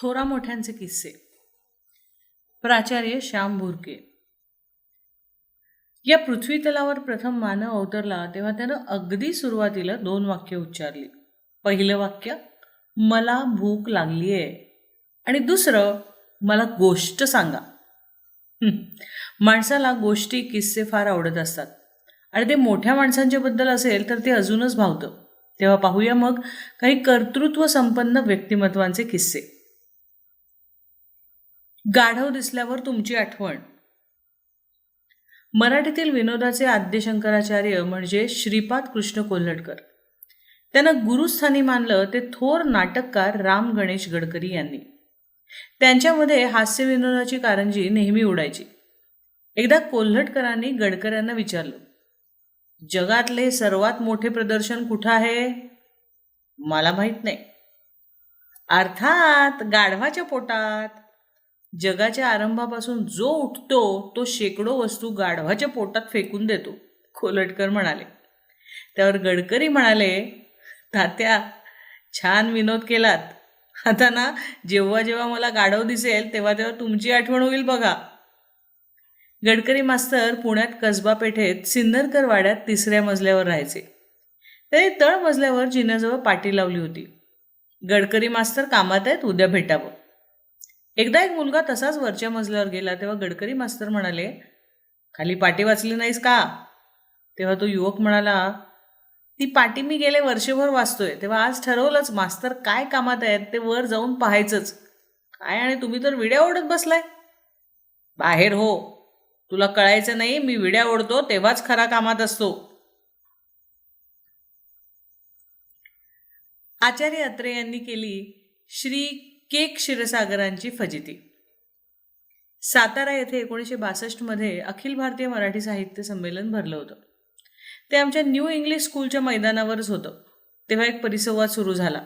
थोरा मोठ्यांचे किस्से. प्राचार्य श्याम भुरके या पृथ्वी तलावर प्रथम मानव अवतरला तेव्हा त्यानं अगदी सुरुवातीला दोन वाक्य उच्चारली. पहिलं वाक्य मला भूक लागली आहे आणि दुसरं मला गोष्ट सांगा. माणसाला गोष्टी किस्से फार आवडत असतात. आणि ते मोठ्या माणसांच्या बद्दल असेल तर ते अजूनच भावतं. तेव्हा पाहूया मग काही कर्तृत्व संपन्न व्यक्तिमत्वांचे किस्से. गाढव दिसल्यावर तुमची आठवण. मराठीतील विनोदाचे आद्य शंकराचार्य म्हणजे श्रीपाद कृष्ण कोल्हटकर त्यांना गुरुस्थानी मानलं ते थोर नाटककार राम गणेश गडकरी यांनी. त्यांच्यामध्ये हास्य विनोदाची कारंजी नेहमी उडायची. एकदा कोल्हटकरांनी गडकऱ्यांना विचारलं जगातले सर्वात मोठे प्रदर्शन कुठं आहे? मला माहीत नाही. अर्थात गाढवाच्या पोटात. जगाच्या आरंभापासून जो उठतो तो शेकडो वस्तू गाढवाच्या पोटात फेकून देतो खोलटकर म्हणाले. त्यावर गडकरी म्हणाले तात्या छान विनोद केलात. आता ना जेव्हा जेव्हा मला गाढव दिसेल तेव्हा तेव्हा तुमची आठवण होईल बघा. गडकरी मास्तर पुण्यात कसबा पेठेत सिन्नरकर वाड्यात तिसऱ्या मजल्यावर राहायचे. तरी तळ मजल्यावर जिन्याजवळ पाटी लावली होती. गडकरी मास्तर कामात आहेत उद्या भेटावं. एकदा एक मुलगा तसाच वरच्या मजल्यावर गेला तेव्हा गडकरी मास्तर म्हणाले खाली पाटी वाचली नाहीस का? तेव्हा तो युवक म्हणाला ती पाटी मी गेले वर्षभर वाचतोय तेव्हा आज ठरवलंच मास्तर काय कामात आहेत ते वर जाऊन पाहायचंच. काय आणि तुम्ही तर विड्या ओढत बसलाय. बाहेर हो तुला कळायचं नाही मी विड्या ओढतो तेव्हाच खरा कामात असतो. आचार्य अत्रे यांनी केली श्री के क्षीरसागरांची फजिती. सातारा येथे एकोणीसशे बासष्टमध्ये अखिल भारतीय मराठी साहित्य संमेलन भरलं होतं. ते आमच्या न्यू इंग्लिश स्कूलच्या मैदानावरच होतं. तेव्हा एक परिसंवाद सुरू झाला.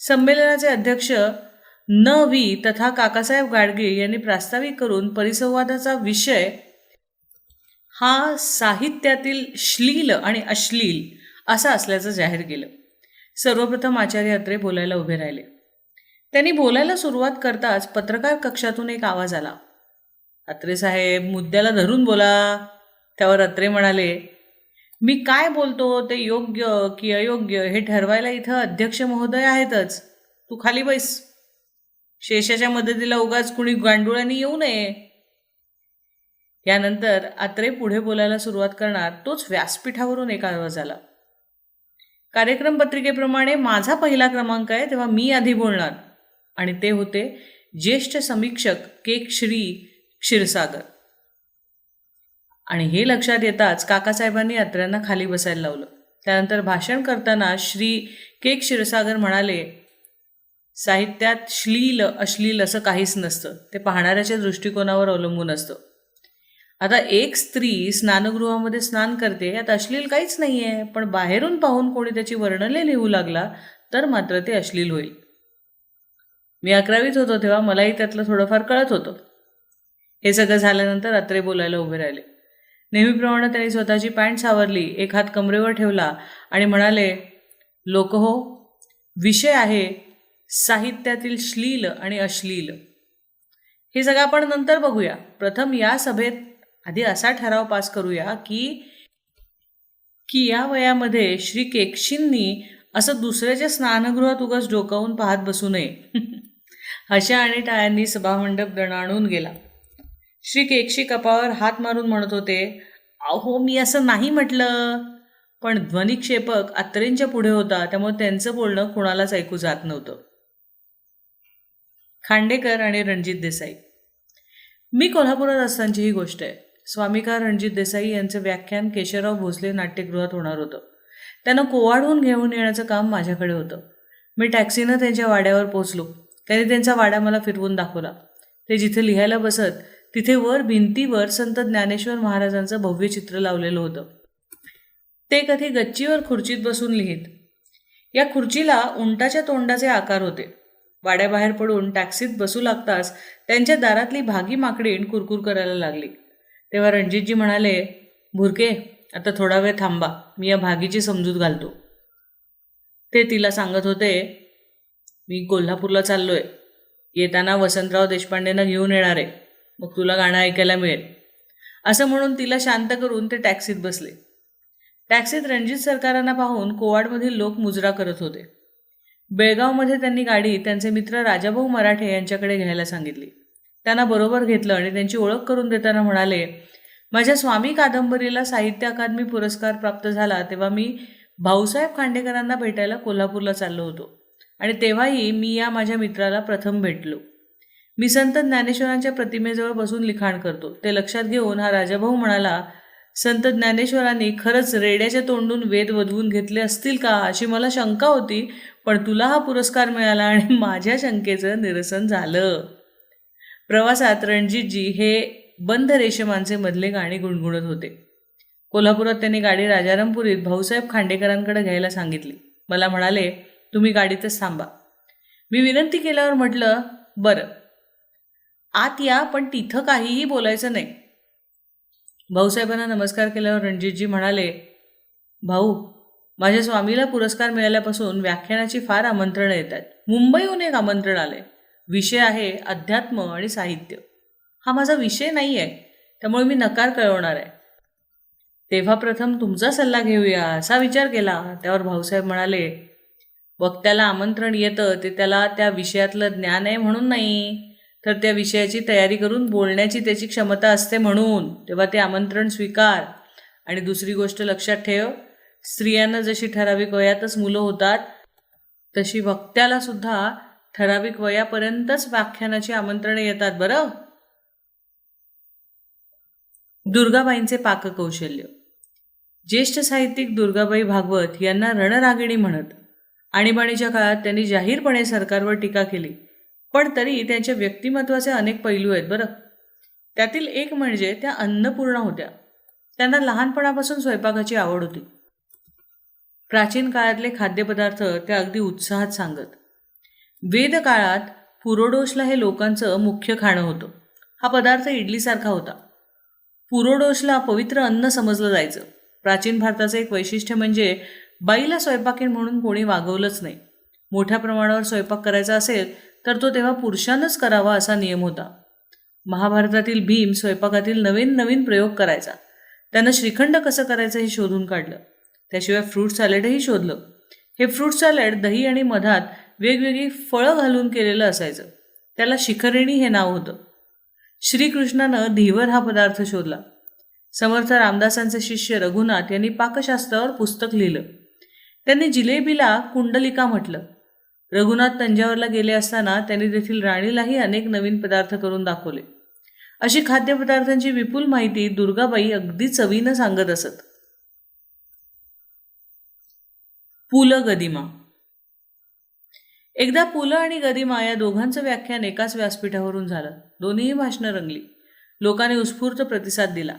संमेलनाचे अध्यक्ष न व्ही तथा काकासाहेब गाडगे यांनी प्रास्ताविक करून परिसंवादाचा विषय हा साहित्यातील श्लील आणि अश्लील असा असल्याचं जाहीर केलं. सर्वप्रथम आचार्य अत्रे बोलायला उभे राहिले. त्यांनी बोलायला सुरुवात करताच पत्रकार कक्षातून एक आवाज आला. अत्रे साहेब मुद्द्याला धरून बोला. त्यावर अत्रे म्हणाले मी काय बोलतो ते योग्य की अयोग्य हे ठरवायला इथं अध्यक्ष महोदय आहेतच. तू खाली बैस. शेषाच्या मदतीला उगाच कुणी गांडुळांनी येऊ नये. यानंतर अत्रे पुढे बोलायला सुरुवात करणार तोच व्यासपीठावरून एक आवाज आला. कार्यक्रम पत्रिकेप्रमाणे माझा पहिला क्रमांक आहे तेव्हा मी आधी बोलणार. आणि ते होते ज्येष्ठ समीक्षक के श्री क्षीरसागर. आणि हे लक्षात येताच काकासाहेबांनी यात्र्यांना खाली बसायला लावलं. त्यानंतर भाषण करताना श्री के क्षीरसागर म्हणाले साहित्यात श्लील अश्लील असं काहीच नसतं. ते पाहणाऱ्याच्या दृष्टिकोनावर अवलंबून असतं. आता एक स्त्री स्नानगृहामध्ये स्नान करते यात अश्लील काहीच नाही आहे पण बाहेरून पाहून कोणी त्याची वर्णने लिहू लागला तर मात्र ते अश्लील होईल. मी अकरावीत होतो तेव्हा मलाही त्यातलं थोडंफार कळत होतं. हे सगळं झाल्यानंतर अत्रे बोलायला उभे राहिले. नेहमीप्रमाणे त्यांनी स्वतःची पॅन्ट सावरली एक हात कमरेवर ठेवला आणि म्हणाले लोक हो विषय आहे साहित्यातील श्लील आणि अश्लील. हे सगळं आपण नंतर बघूया. प्रथम या सभेत आधी असा ठराव पास करूया की की या वयामध्ये श्री केक्षींनी असं दुसऱ्याच्या स्नानगृहात उगाच डोकावून पाहत बसू नये. हशा आणि टाळ्यांनी सभामंडप दणाणून गेला. श्री केक्षी कपावर हात मारून म्हणत होते अहो मी असं नाही म्हटलं. पण ध्वनिक्षेपक अत्रेंच्या पुढे होता त्यामुळे त्यांचं बोलणं कुणालाच ऐकू जात नव्हतं. खांडेकर आणि रणजित देसाई. मी कोल्हापुरात असतानाची ही गोष्ट आहे. स्वामिकार रणजित देसाई यांचं व्याख्यान केशवराव भोसले नाट्यगृहात होणार होतं. त्यांना कोवाडून घेऊन येण्याचं काम माझ्याकडे होतं. मी टॅक्सीनं त्यांच्या वाड्यावर पोचलो त्याने त्यांचा वाडा मला फिरवून दाखवला. ते जिथे लिहायला बसत तिथे वर भिंतीवर संत ज्ञानेश्वर महाराजांचं भव्य चित्र लावलेलं होतं. ते कधी गच्चीवर खुर्चीत बसून लिहित. या खुर्चीला उंटाच्या तोंडाचे आकार होते. वाड्याबाहेर पडून टॅक्सीत बसू लागताच त्यांच्या दारातली भागी माकडीण कुरकुर करायला लागली. तेव्हा रणजितजी म्हणाले भुरके आता थोडा वेळ थांबा मी या भागीची समजूत घालतो. ते तिला सांगत होते मी कोल्हापूरला चाललोय. येताना वसंतराव देशपांडेंना घेऊन येणार आहे. मग तुला गाणं ऐकायला मिळेल. असं म्हणून तिला शांत करून ते टॅक्सीत बसले. टॅक्सीत रणजित सरकारांना पाहून कोवाडमधील लोक मुजरा करत होते. बेळगावमध्ये त्यांनी गाडी त्यांचे मित्र राजाभाऊ मराठे यांच्याकडे घ्यायला सांगितली. त्यांना बरोबर घेतलं आणि त्यांची ओळख करून देताना म्हणाले माझ्या स्वामी कादंबरीला साहित्य अकादमी पुरस्कार प्राप्त झाला तेव्हा मी भाऊसाहेब खांडेकरांना भेटायला कोल्हापूरला चाललो होतो. आणि तेव्हाही मी या माझ्या मित्राला प्रथम भेटलो. मी संत ज्ञानेश्वरांच्या प्रतिमेजवळ बसून लिखाण करतो. ते लक्षात घेऊन हा राजाभाऊ म्हणाला संत ज्ञानेश्वरांनी खरंच रेड्याच्या तोंडून वेद वधवून घेतले असतील का? अशी मला शंका होती पण तुला हा पुरस्कार मिळाला आणि माझ्या शंकेचं निरसन झालं. प्रवासात रणजितजी हे बंद रेशमांचे मधले गाणी गुणगुणत होते. कोल्हापुरात त्यांनी गाडी राजारामपुरीत भाऊसाहेब खांडेकरांकडे घ्यायला सांगितली. मला म्हणाले तुम्ही गाडीतच थांबा. मी विनंती केल्यावर म्हटलं बरं. आत या पण तिथं काहीही बोलायचं नाही. भाऊसाहेबांना नमस्कार केल्यावर रणजितजी म्हणाले भाऊ माझ्या स्वामीला पुरस्कार मिळाल्यापासून व्याख्यानाची फार आमंत्रणं येत आहेत मुंबईहून एक आमंत्रण आले विषय आहे अध्यात्म आणि साहित्य. हा माझा विषय नाही आहे त्यामुळे मी नकार कळवणार आहे. तेव्हा प्रथम तुमचा सल्ला घेऊया असा विचार केला त्यावर भाऊसाहेब म्हणाले वक्त्याला आमंत्रण येतं ते त्याला त्या विषयातलं ज्ञान आहे म्हणून नाही. तर त्या विषयाची तयारी करून बोलण्याची त्याची क्षमता असते म्हणून. तेव्हा ते आमंत्रण स्वीकार. आणि दुसरी गोष्ट लक्षात ठेव स्त्रियांना जशी ठराविक वयातच मुलं होतात तशी वक्त्याला सुद्धा ठराविक वयापर्यंतच व्याख्यानाची आमंत्रणे येतात बरं? दुर्गाबाईंचे पाककौशल्य. ज्येष्ठ साहित्यिक दुर्गाबाई भागवत यांना रणरागिणी म्हणत आणीबाणीच्या काळात त्यांनी जाहीरपणे सरकारवर टीका केली. पण तरी त्यांच्या व्यक्तिमत्वाचे अनेक पैलू आहेत बरं. त्यातील एक म्हणजे त्या अन्नपूर्णा होत्या. त्यांना लहानपणापासून स्वयंपाकाची आवड होती. प्राचीन काळातले खाद्यपदार्थ त्या अगदी उत्साहात सांगत. वेद काळात पुरोडोशला हे लोकांचं मुख्य खाणं होतं. हा पदार्थ इडलीसारखा होता. पुरोडोशला पवित्र अन्न समजलं जायचं. प्राचीन भारताचं एक वैशिष्ट्य म्हणजे बाईला स्वयंपाकीण म्हणून कोणी वागवलंच नाही. मोठ्या प्रमाणावर स्वयंपाक करायचा असेल तर तो तेव्हा पुरुषांनच करावा असा नियम होता. महाभारतातील भीम स्वयंपाकातील नवीन नवीन प्रयोग करायचा. त्यानं श्रीखंड कसं करायचं हे शोधून काढलं. त्याशिवाय फ्रूट सॅलेडही शोधलं. हे फ्रूट सॅलड दही आणि मधात वेगवेगळी फळं घालून केलेलं असायचं. त्याला शिखरिणी हे नाव होतं. श्रीकृष्णानं धीवर हा पदार्थ शोधला. समर्थ रामदासांचे शिष्य रघुनाथ यांनी पाकशास्त्रावर पुस्तक लिहिलं. त्यांनी जिलेबीला कुंडलिका म्हटलं. रघुनाथ तंजावरला गेले असताना त्यांनी तेथील राणीलाही अनेक नवीन पदार्थ करून दाखवले. अशी खाद्यपदार्थांची विपुल माहिती दुर्गाबाई अगदी चवीनं सांगत असत. पु ल गदिमा. एकदा पु ल आणि गदिमा या दोघांचं व्याख्यान एकाच व्यासपीठावरून झालं. दोन्हीही भाषणं रंगली. लोकांनी उत्स्फूर्त प्रतिसाद दिला.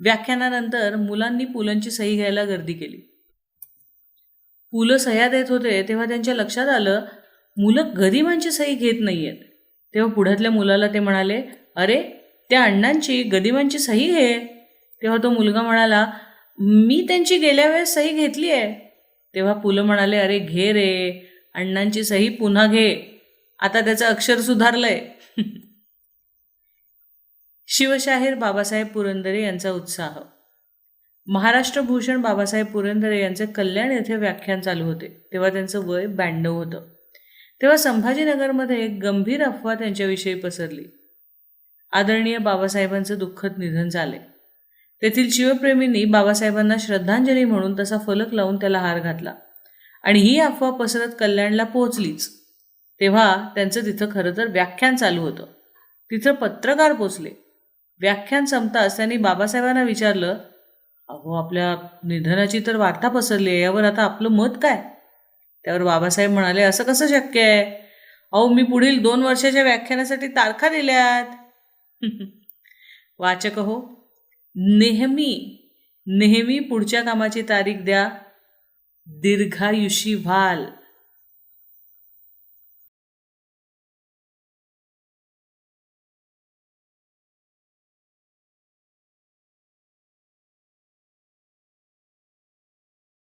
व्याख्यानानंतर मुलांनी पुलंची सही घ्यायला गर्दी केली. पुलं सह्या देत होते तेव्हा त्यांच्या लक्षात आलं मुलं गदिमांची सही घेत नाहीयेत. तेव्हा पुढ्यातल्या मुलाला ते म्हणाले अरे त्या अण्णांची गदिमांची सही घे. तेव्हा तो मुलगा म्हणाला मी त्यांची गेल्या वेळेस सही घेतली आहे. तेव्हा पुलं म्हणाले अरे घे रे अण्णांची सही पुन्हा घे. आता त्याचं अक्षर सुधारलंय. शिवशाहीर बाबासाहेब पुरंदरे यांचा उत्साह. महाराष्ट्र भूषण बाबासाहेब पुरंदरे यांचे कल्याण येथे व्याख्यान चालू होते. तेव्हा त्यांचं वय ब्याण्णव होतं. तेव्हा संभाजीनगरमध्ये एक गंभीर अफवा त्यांच्याविषयी पसरली. आदरणीय बाबासाहेबांचं दुःखद निधन झाले. तेथील शिवप्रेमींनी बाबासाहेबांना श्रद्धांजली म्हणून तसा फलक लावून त्याला हार घातला. आणि ही अफवा पसरत कल्याणला पोहोचलीच. तेव्हा त्यांचं तिथं खरं तर व्याख्यान चालू होतं. तिथं पत्रकार पोचले. व्याख्यान संपताच त्यांनी बाबासाहेबांना विचारलं अहो आपल्या निधनाची तर वार्ता पसरली आहे. यावर आता आपलं मत काय? त्यावर बाबासाहेब म्हणाले असं कसं शक्य आहे? अहो मी पुढील दोन वर्षाच्या व्याख्यानासाठी तारखा दिल्यात. वाचक हो नेहमी नेहमी पुढच्या कामाची तारीख द्या. दीर्घायुषी व्हाल.